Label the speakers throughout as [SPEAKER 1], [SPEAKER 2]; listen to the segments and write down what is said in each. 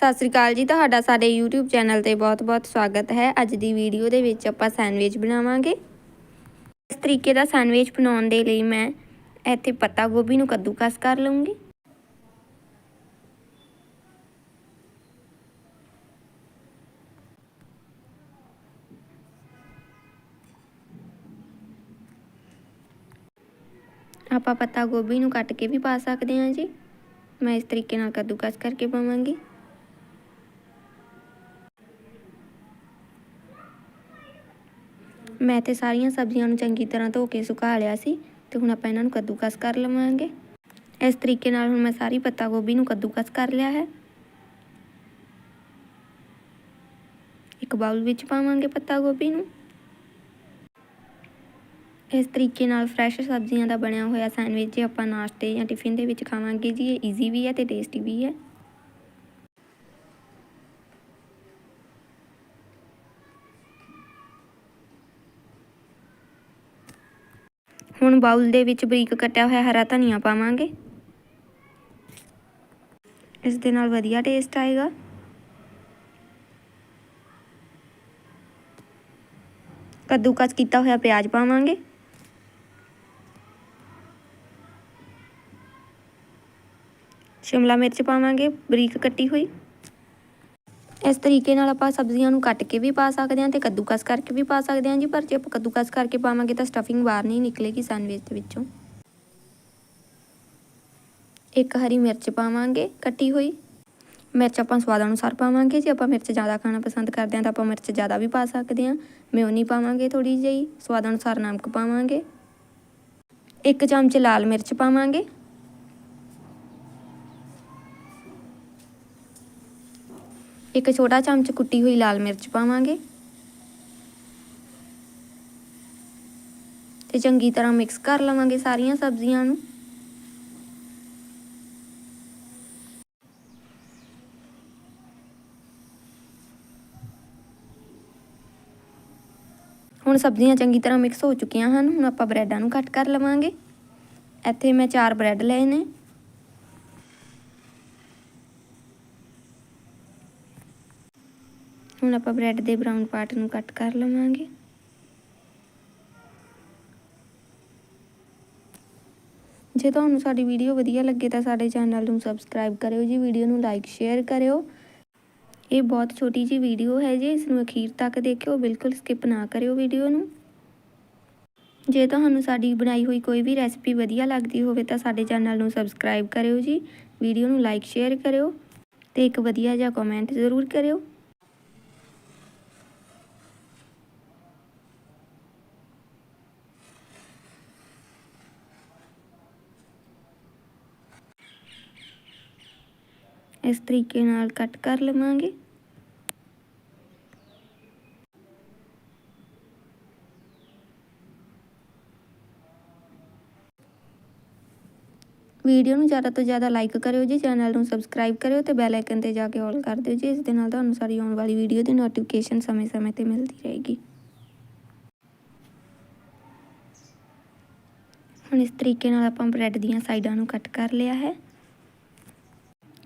[SPEAKER 1] ਸਤਿ ਸ੍ਰੀ ਅਕਾਲ ਜੀ, ਤੁਹਾਡਾ ਸਾਡੇ YouTube ਚੈਨਲ ਤੇ ਬਹੁਤ-ਬਹੁਤ ਸਵਾਗਤ ਹੈ। ਅੱਜ ਦੀ ਵੀਡੀਓ ਦੇ ਵਿੱਚ ਆਪਾਂ ਸੈਂਡਵਿਚ ਬਣਾਵਾਂਗੇ। ਇਸ ਤਰੀਕੇ ਦਾ ਸੈਂਡਵਿਚ ਬਣਾਉਣ ਦੇ ਲਈ ਮੈਂ ਇੱਥੇ ਪੱਤਾ ਗੋਭੀ ਨੂੰ ਕੱਦੂਕਸ ਕਰ ਲਵਾਂਗੀ ਆਪਾਂ ਪੱਤਾ ਗੋਭੀ ਨੂੰ ਕੱਟ ਕੇ ਵੀ ਪਾ ਸਕਦੇ ਹਾਂ ਜੀ। ਮੈਂ ਇਸ ਤਰੀਕੇ ਨਾਲ ਕੱਦੂਕਸ ਕਰਕੇ ਪਾਵਾਂਗੀ। ਮੈਂ ਤੇ ਸਾਰੀਆਂ ਸਬਜ਼ੀਆਂ ਨੂੰ ਚੰਗੀ ਤਰ੍ਹਾਂ ਧੋ ਕੇ ਸੁਕਾ ਲਿਆ ਸੀ ਤੇ ਹੁਣ ਆਪਾਂ ਇਹਨਾਂ ਨੂੰ ਕੱਦੂਕਸ ਕਰ ਲਵਾਂਗੇ। ਇਸ ਤਰੀਕੇ ਨਾਲ ਹੁਣ ਮੈਂ ਸਾਰੀ ਪੱਤਾ ਗੋਭੀ ਨੂੰ ਕੱਦੂਕਸ ਕਰ ਲਿਆ ਹੈ। ਇੱਕ ਬਾਉਲ ਵਿੱਚ ਪਾਵਾਂਗੇ ਪੱਤਾ ਗੋਭੀ ਨੂੰ। ਇਸ ਤਰੀਕੇ ਨਾਲ ਫਰੈਸ਼ ਸਬਜ਼ੀਆਂ ਦਾ ਬਣਿਆ ਹੋਇਆ ਸੈਂਡਵਿਚ ਜੇ ਆਪਾਂ ਨਾਸ਼ਤੇ ਜਾਂ ਟਿਫਿਨ ਦੇ ਵਿੱਚ ਖਾਵਾਂਗੇ ਜੀ। ਇਹ ਈਜ਼ੀ ਵੀ ਹੈ ਤੇ ਟੇਸਟੀ ਵੀ ਹੈ। ਹੁਣ ਬਾਉਲ ਦੇ ਵਿੱਚ ਬਰੀਕ ਕੱਟਿਆ ਹੋਇਆ ਹਰਾ ਧਨੀਆ ਪਾਵਾਂਗੇ। ਇਸ ਦੇ ਨਾਲ ਵਧੀਆ ਟੇਸਟ ਆਏਗਾ। ਕੱਦੂਕਸ ਕੀਤਾ ਹੋਇਆ ਪਿਆਜ਼ ਪਾਵਾਂਗੇ। ਸ਼ਿਮਲਾ ਮਿਰਚ ਪਾਵਾਂਗੇ, ਬਰੀਕ ਕੱਟੀ ਹੋਈ। ਇਸ ਤਰੀਕੇ ਨਾਲ ਆਪਾਂ ਸਬਜ਼ੀਆਂ ਨੂੰ ਕੱਟ ਕੇ ਵੀ ਪਾ ਸਕਦੇ ਹਾਂ ਤੇ ਕੱਦੂਕਸ ਕਰਕੇ ਵੀ ਪਾ ਸਕਦੇ ਹਾਂ ਜੀ, ਪਰ ਜੇ ਆਪਾਂ ਕੱਦੂਕਸ ਕਰਕੇ ਪਾਵਾਂਗੇ ਤਾਂ ਸਟਫਿੰਗ ਬਾਹਰ ਨਹੀਂ ਨਿਕਲੇਗੀ ਸੈਂਡਵਿਚ ਦੇ ਵਿੱਚੋਂ। ਇੱਕ ਹਰੀ ਮਿਰਚ ਪਾਵਾਂਗੇ ਕੱਟੀ ਹੋਈ। ਮਿਰਚ ਆਪਾਂ ਸਵਾਦ ਅਨੁਸਾਰ ਪਾਵਾਂਗੇ, ਜੇ ਆਪਾਂ ਮਿਰਚ ਜ਼ਿਆਦਾ ਖਾਣਾ ਪਸੰਦ ਕਰਦੇ ਹਾਂ ਤਾਂ ਆਪਾਂ ਮਿਰਚ ਜ਼ਿਆਦਾ ਵੀ ਪਾ ਸਕਦੇ ਹਾਂ। ਮਿਓਨੀ ਪਾਵਾਂਗੇ ਥੋੜੀ ਜਿਹੀ, ਸਵਾਦ ਅਨੁਸਾਰ ਨਮਕ ਪਾਵਾਂਗੇ। ਇੱਕ ਚਮਚ ਲਾਲ ਮਿਰਚ ਪਾਵਾਂਗੇ। ਇੱਕ ਛੋਟਾ ਚਮਚ ਕੁੱਟੀ ਹੋਈ ਲਾਲ ਮਿਰਚ ਪਾਵਾਂਗੇ। ਤੇ ਚੰਗੀ ਤਰ੍ਹਾਂ ਮਿਕਸ ਕਰ ਲਵਾਂਗੇ ਸਾਰੀਆਂ ਸਬਜ਼ੀਆਂ ਨੂੰ। ਹੁਣ ਸਬਜ਼ੀਆਂ ਚੰਗੀ ਤਰ੍ਹਾਂ ਮਿਕਸ ਹੋ ਚੁੱਕੀਆਂ ਹਨ, ਹੁਣ ਆਪਾਂ ਬ੍ਰੈਡਾਂ ਨੂੰ ਕੱਟ ਕਰ ਲਵਾਂਗੇ। ਇੱਥੇ ਮੈਂ ਚਾਰ ਬ੍ਰੈਡ ਲਏ ਨੇ। ਹੁਣ ਆਪਾਂ ਬ੍ਰੈਡ ਦੇ ਬਰਾਊਨ ਪਾਰਟ ਨੂੰ ਕੱਟ ਕਰ ਲਵਾਂਗੇ। ਜੇ ਤੁਹਾਨੂੰ ਸਾਡੀ ਵੀਡੀਓ ਵਧੀਆ ਲੱਗੇ ਤਾਂ ਸਾਡੇ ਚੈਨਲ ਨੂੰ ਸਬਸਕ੍ਰਾਈਬ ਕਰਿਓ ਜੀ, ਵੀਡੀਓ ਨੂੰ ਲਾਈਕ, ਸ਼ੇਅਰ ਕਰਿਓ। ਇਹ ਬਹੁਤ ਛੋਟੀ ਜੀ ਵੀਡੀਓ ਹੈ ਜੀ, ਇਸ ਨੂੰ ਅਖੀਰ ਤੱਕ ਦੇਖਿਓ, ਬਿਲਕੁਲ ਸਕਿਪ ਨਾ ਕਰਿਓ ਵੀਡੀਓ ਨੂੰ। ਜੇ ਤੁਹਾਨੂੰ ਸਾਡੀ ਬਣਾਈ ਹੋਈ ਕੋਈ ਵੀ ਰੈਸਪੀ ਵਧੀਆ ਲੱਗਦੀ ਹੋਵੇ ਤਾਂ ਸਾਡੇ ਚੈਨਲ ਨੂੰ ਸਬਸਕ੍ਰਾਈਬ ਕਰਿਓ ਜੀ, ਵੀਡੀਓ ਨੂੰ ਲਾਈਕ, ਸ਼ੇਅਰ ਕਰਿਓ ਤੇ ਇੱਕ ਵਧੀਆ ਜਿਹਾ ਕਮੈਂਟ ਜ਼ਰੂਰ ਕਰਿਓ। ਇਸ ਤਰੀਕੇ ਨਾਲ ਕੱਟ ਕਰ ਲਵਾਂਗੇ। ਵੀਡੀਓ ਨੂੰ ਜ਼ਿਆਦਾ ਤੋਂ ਜ਼ਿਆਦਾ ਲਾਈਕ ਕਰਿਓ ਜੀ, ਚੈਨਲ ਨੂੰ ਸਬਸਕ੍ਰਾਈਬ ਕਰਿਓ ਤੇ ਬੈਲ ਆਈਕਨ ਤੇ ਜਾ ਕੇ ਆਲ ਕਰ ਦਿਓ ਜੀ, ਇਸ ਦੇ ਨਾਲ ਤੁਹਾਨੂੰ ਸਾਰੀ ਆਉਣ ਵਾਲੀ ਵੀਡੀਓ ਦੀ ਨੋਟੀਫਿਕੇਸ਼ਨ ਸਮੇਂ-ਸਮੇਂ ਤੇ ਮਿਲਦੀ ਰਹੇਗੀ। ਹੁਣ ਇਸ ਤਰੀਕੇ ਨਾਲ ਆਪਾਂ ਬ੍ਰੈਡ ਦੀਆਂ ਸਾਈਡਾਂ ਨੂੰ ਕੱਟ ਕਰ ਲਿਆ ਹੈ।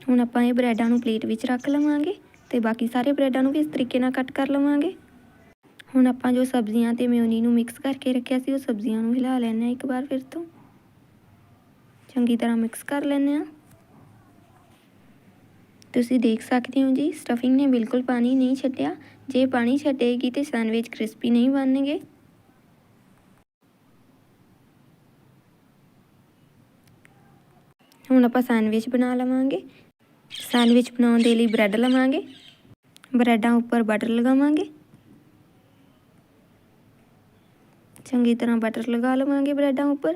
[SPEAKER 1] ਹੁਣ ਆਪਾਂ ਇਹ ਬ੍ਰੈਡਾਂ ਨੂੰ ਪਲੇਟ ਵਿੱਚ ਰੱਖ ਲਵਾਂਗੇ ਤੇ ਬਾਕੀ ਸਾਰੇ ਬ੍ਰੈਡਾਂ ਨੂੰ ਵੀ ਇਸ ਤਰੀਕੇ ਨਾਲ ਕੱਟ ਕਰ ਲਵਾਂਗੇ। ਹੁਣ ਆਪਾਂ ਜੋ ਸਬਜ਼ੀਆਂ ਤੇ ਮਿਓਨੀ ਨੂੰ ਮਿਕਸ ਕਰਕੇ ਰੱਖਿਆ ਸੀ, ਉਹ ਸਬਜ਼ੀਆਂ ਨੂੰ ਹਿਲਾ ਲੈਣਾ ਇੱਕ ਵਾਰ ਫਿਰ ਤੋਂ। ਚੰਗੀ ਤਰ੍ਹਾਂ ਮਿਕਸ ਕਰ ਲੈਣੇ ਆ ਤੁਸੀਂ ਦੇਖ ਸਕਦੇ ਹੋ ਜੀ ਸਟਫਿੰਗ ਨੇ ਬਿਲਕੁਲ ਪਾਣੀ ਨਹੀਂ ਛੱਡਿਆ। ਜੇ ਪਾਣੀ ਛੱਡੇਗੀ ਤੇ ਸੈਂਡਵਿਚ ਕ੍ਰਿਸਪੀ ਨਹੀਂ ਬਣਨਗੇ। ਹੁਣ ਆਪਾਂ ਸੈਂਡਵਿਚ ਬਣਾ ਲਵਾਂਗੇ। ਸੈਂਡਵਿਚ ਬਣਾਉਣ ਦੇ ਲਈ ਬ੍ਰੈਡ ਲਵਾਂਗੇ ਬ੍ਰੈਡਾਂ ਉੱਪਰ ਬਟਰ ਲਗਾਵਾਂਗੇ ਚੰਗੀ ਤਰ੍ਹਾਂ ਬਟਰ ਲਗਾ ਲਵਾਂਗੇ ਬ੍ਰੈਡਾਂ ਉੱਪਰ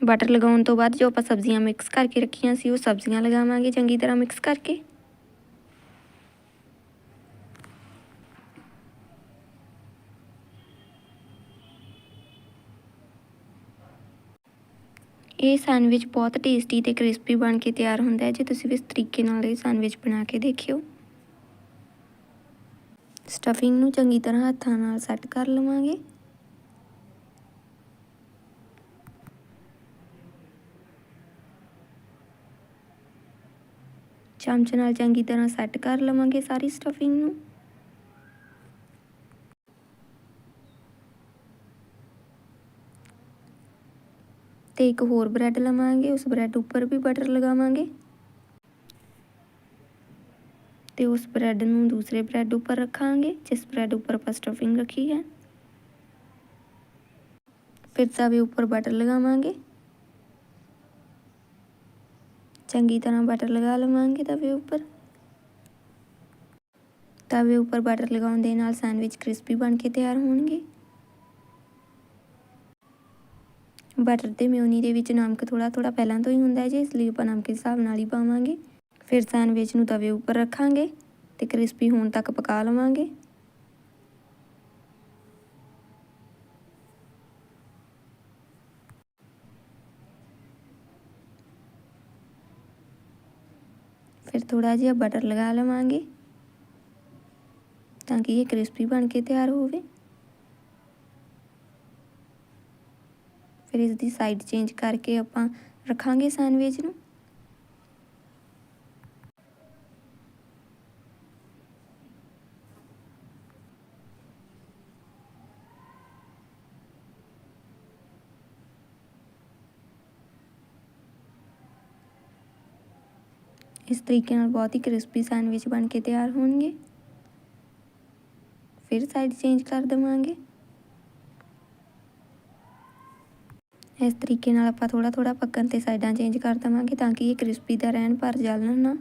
[SPEAKER 1] ਬਟਰ ਲਗਾਉਣ ਤੋਂ ਬਾਅਦ ਜੋ ਆਪਾਂ ਸਬਜ਼ੀਆਂ ਮਿਕਸ ਕਰਕੇ ਰੱਖੀਆਂ ਸੀ ਉਹ ਸਬਜ਼ੀਆਂ ਲਗਾਵਾਂਗੇ ਚੰਗੀ ਤਰ੍ਹਾਂ ਮਿਕਸ ਕਰਕੇ ਇਹ ਸੈਂਡਵਿਚ ਬਹੁਤ ਟੇਸਟੀ ਤੇ ਕ੍ਰਿਸਪੀ ਬਣ ਕੇ ਤਿਆਰ ਹੁੰਦਾ ਹੈ। ਜੇ ਤੁਸੀਂ ਇਸ ਤਰੀਕੇ ਨਾਲ ਇਹ ਸੈਂਡਵਿਚ ਬਣਾ ਕੇ ਦੇਖਿਓ। ਸਟਫਿੰਗ ਨੂੰ ਚੰਗੀ ਤਰ੍ਹਾਂ ਹੱਥਾਂ ਨਾਲ ਸੈੱਟ ਕਰ ਲਵਾਂਗੇ। ਚਮਚ ਨਾਲ ਚੰਗੀ ਤਰ੍ਹਾਂ ਸੈੱਟ ਕਰ ਲਵਾਂਗੇ ਸਾਰੀ ਸਟਫਿੰਗ ਨੂੰ। ਤੇ ਇੱਕ ਹੋਰ ਬ੍ਰੈਡ ਲਵਾਂਗੇ, ਉਸ ਬ੍ਰੈਡ ਉੱਪਰ ਵੀ ਬਟਰ ਲਗਾਵਾਂਗੇ। ਤੇ ਉਸ ਬ੍ਰੈਡ ਨੂੰ ਦੂਸਰੇ ਬ੍ਰੈਡ ਉੱਪਰ ਰੱਖਾਂਗੇ, ਜਿਸ ਬ੍ਰੈਡ ਉੱਪਰ ਆਪਾਂ ਸਟਫਿੰਗ ਰੱਖੀ ਹੈ। ਫਿਰ ਤਵੇ ਉੱਪਰ ਬਟਰ ਲਗਾਵਾਂਗੇ। ਚੰਗੀ ਤਰ੍ਹਾਂ ਬਟਰ ਲਗਾ ਲਵਾਂਗੇ ਤਵੇ ਉੱਪਰ। ਤਵੇ ਉੱਪਰ ਬਟਰ ਲਗਾਉਣ ਦੇ ਨਾਲ ਸੈਂਡਵਿਚ ਕ੍ਰਿਸਪੀ ਬਣ ਕੇ ਤਿਆਰ ਹੋਣਗੇ। ਬਟਰ ਤੇ ਮਿਉਨੀ ਦੇ ਵਿੱਚ ਨਮਕ ਥੋੜਾ ਥੋੜਾ ਪਹਿਲਾਂ ਤੋਂ ਹੀ ਹੁੰਦਾ ਹੈ ਜੀ, ਇਸ ਲਈ ਆਪਾਂ ਨਮਕ ਦੇ ਹਿਸਾਬ ਨਾਲ ਹੀ ਪਾਵਾਂਗੇ। ਫਿਰ ਸੈਂਡਵਿਚ ਨੂੰ ਤਵੇ ਉੱਪਰ ਰੱਖਾਂਗੇ ਤੇ ਕ੍ਰਿਸਪੀ ਹੋਣ ਤੱਕ ਪਕਾ ਲਵਾਂਗੇ। ਫਿਰ ਥੋੜਾ ਜਿਹਾ ਬਟਰ ਲਗਾ ਲਵਾਂਗੇ ਤਾਂ ਕਿ ਇਹ ਕ੍ਰਿਸਪੀ ਬਣ ਕੇ ਤਿਆਰ ਹੋਵੇ। ਫਿਰ ਇਸ ਦੀ ਸਾਈਡ ਚੇਂਜ ਕਰਕੇ ਆਪਾਂ ਰੱਖਾਂਗੇ ਸੈਂਡਵਿਚ ਨੂੰ। ਇਸ ਤਰੀਕੇ ਨਾਲ ਬਹੁਤ ਹੀ ਕ੍ਰਿਸਪੀ ਸੈਂਡਵਿਚ ਬਣ ਕੇ ਤਿਆਰ ਹੋਣਗੇ। ਫਿਰ ਸਾਈਡ ਚੇਂਜ ਕਰ ਦਵਾਂਗੇ। ਇਸ ਤਰੀਕੇ ਨਾਲ ਆਪਾਂ ਥੋੜਾ ਥੋੜਾ ਪੱਕਣ ਤੇ ਸਾਈਡਾਂ ਚੇਂਜ ਕਰ ਦਵਾਂਗੇ ਤਾਂ ਕਿ ਇਹ ਕ੍ਰਿਸਪੀ ਦਾ ਰਹਿਣ ਪਰ ਜਲਣ ਨਾ।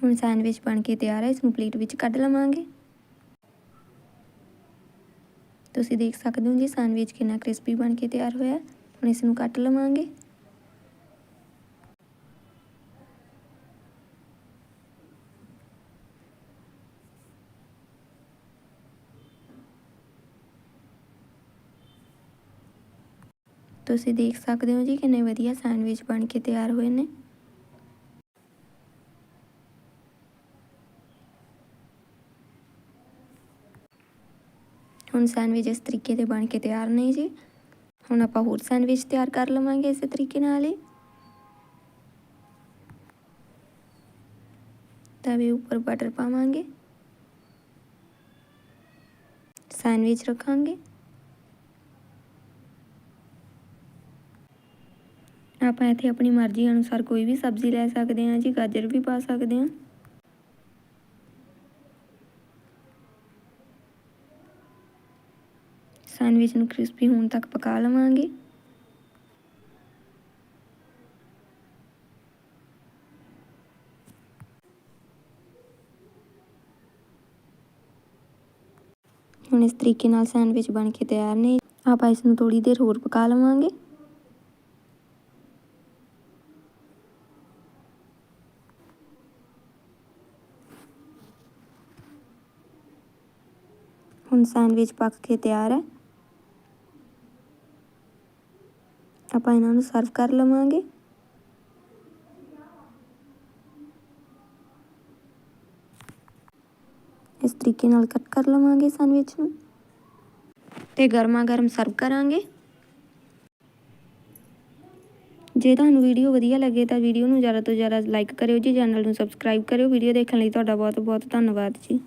[SPEAKER 1] ਹੁਣ ਸੈਂਡਵਿਚ ਬਣ ਕੇ ਤਿਆਰ ਹੈ, ਇਸ ਨੂੰ ਪਲੇਟ ਵਿੱਚ ਕੱਢ ਲਵਾਂਗੇ। ਤੁਸੀਂ ਦੇਖ ਸਕਦੇ ਹੋ ਜੀ ਸੈਂਡਵਿਚ ਕਿੰਨਾ ਕ੍ਰਿਸਪੀ ਬਣ ਕੇ ਤਿਆਰ ਹੋਇਆ ਹੁਣ ਇਸ ਨੂੰ ਕੱਟ ਲਵਾਂਗੇ। ਤੁਸੀਂ ਦੇਖ ਸਕਦੇ ਹੋ ਜੀ ਕਿੰਨੇ ਵਧੀਆ ਸੈਂਡਵਿਚ ਬਣ ਕੇ ਤਿਆਰ ਹੋਏ ਨੇ। ਹੁਣ ਸੈਂਡਵਿਚ ਇਸ ਤਰੀਕੇ ਦੇ ਬਣ ਕੇ ਤਿਆਰ ਨੇ ਜੀ। ਹੁਣ ਆਪਾਂ ਹੋਰ ਸੈਂਡਵਿਚ ਤਿਆਰ ਕਰ ਲਵਾਂਗੇ ਇਸੇ ਤਰੀਕੇ ਨਾਲ ਹੀ। ਤਵੇ ਉੱਪਰ ਬਟਰ ਪਾਵਾਂਗੇ। ਸੈਂਡਵਿਚ ਰੱਖਾਂਗੇ। ਆਪਾਂ ਇੱਥੇ ਆਪਣੀ ਮਰਜ਼ੀ ਅਨੁਸਾਰ ਕੋਈ ਵੀ ਸਬਜ਼ੀ ਲੈ ਸਕਦੇ ਹਾਂ ਜੀ, ਗਾਜਰ ਵੀ ਪਾ ਸਕਦੇ ਹਾਂ। ਸੈਂਡਵਿਚ ਨੂੰ ਕ੍ਰਿਸਪੀ ਹੋਣ ਤੱਕ ਪਕਾ ਲਵਾਂਗੇ। ਹੁਣ ਇਸ ਤਰੀਕੇ ਨਾਲ ਸੈਂਡਵਿਚ ਬਣ ਕੇ ਤਿਆਰ ਨੇ। ਆਪਾਂ ਇਸ ਨੂੰ ਥੋੜੀ ਦੇਰ ਹੋਰ ਪਕਾ ਲਵਾਂਗੇ। ਹੁਣ ਸੈਂਡਵਿਚ ਪੱਕ ਕੇ ਤਿਆਰ ਹੈ। ਆਪਾਂ ਇਹਨਾਂ ਨੂੰ ਸਰਵ ਕਰ ਲਵਾਂਗੇ। ਇਸ ਤਰੀਕੇ ਨਾਲ ਕੱਟ ਕਰ ਲਵਾਂਗੇ ਸੈਂਡਵਿਚ ਨੂੰ ਤੇ ਗਰਮਾ ਗਰਮ ਸਰਵ ਕਰਾਂਗੇ। ਜੇ ਤੁਹਾਨੂੰ ਵੀਡੀਓ ਵਧੀਆ ਲੱਗੇ ਤਾਂ ਵੀਡੀਓ ਨੂੰ ਜ਼ਿਆਦਾ ਤੋਂ ਜ਼ਿਆਦਾ ਲਾਈਕ ਕਰਿਓ ਜੀ, ਚੈਨਲ ਨੂੰ ਸਬਸਕ੍ਰਾਈਬ ਕਰਿਓ। ਵੀਡੀਓ ਦੇਖਣ ਲਈ ਤੁਹਾਡਾ ਬਹੁਤ ਬਹੁਤ ਧੰਨਵਾਦ ਜੀ।